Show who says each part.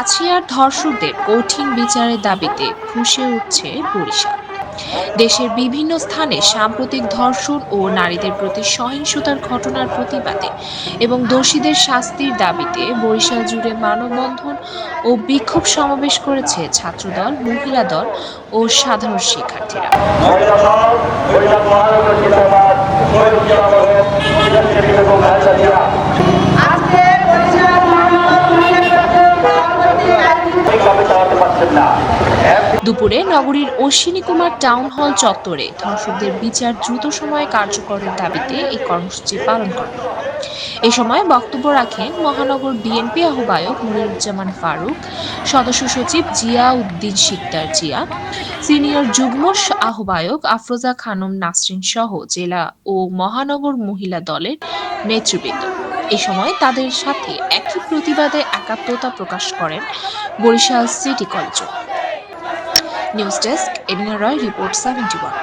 Speaker 1: কাছিয়ার ধর্ষকদের কঠিন বিচারের দাবিতে ফুঁসে উঠছে বরিশাল দেশের বিভিন্ন স্থানে সাম্প্রতিক ধর্ষণ ও নারীদের প্রতি সহিংসতার ঘটনার প্রতিবাদে এবং দোষীদের শাস্তির দাবিতে বরিশাল জুড়ে মানববন্ধন ও বিক্ষোভ সমাবেশ করেছে ছাত্রদল মহিলা দল ও সাধারণ শিক্ষার্থীরা
Speaker 2: মহিলা সমাজ মহিলা মহানগর জিন্দাবাদ মহিলা জিন্দাবাদ এবং নারীরা
Speaker 3: আজকে বরিশাল মহানগর মহিলা সভাপতি আয়োজিত
Speaker 2: ঠিকভাবে চালাতে পারছেন না এক
Speaker 1: দুপুরে নগরীর অশ্বিনী কুমার টাউন হল চত্বরে ধর্ষকদের বিচার দ্রুত সময়ে কার্যকরের দাবিতে এই কর্মসূচি পালন করা হয়। এ সময় বক্তব্য রাখেন মহানগর বিএনপি আহ্বায়ক মনিরুজ্জামান ফারুক, সদস্য সচিব জিয়া উদ্দিন শিকদার জিয়া, সিনিয়র যুগ্ম আহ্বায়ক আফরোজা খানম নাসরিন সহ জেলা ও মহানগর মহিলা দলের নেতৃবৃন্দ। এ সময় তাদের সাথে একই প্রতিবাদে একাত্মতা প্রকাশ করেন Barishal city college. News desk Edina Roy, report seventy one.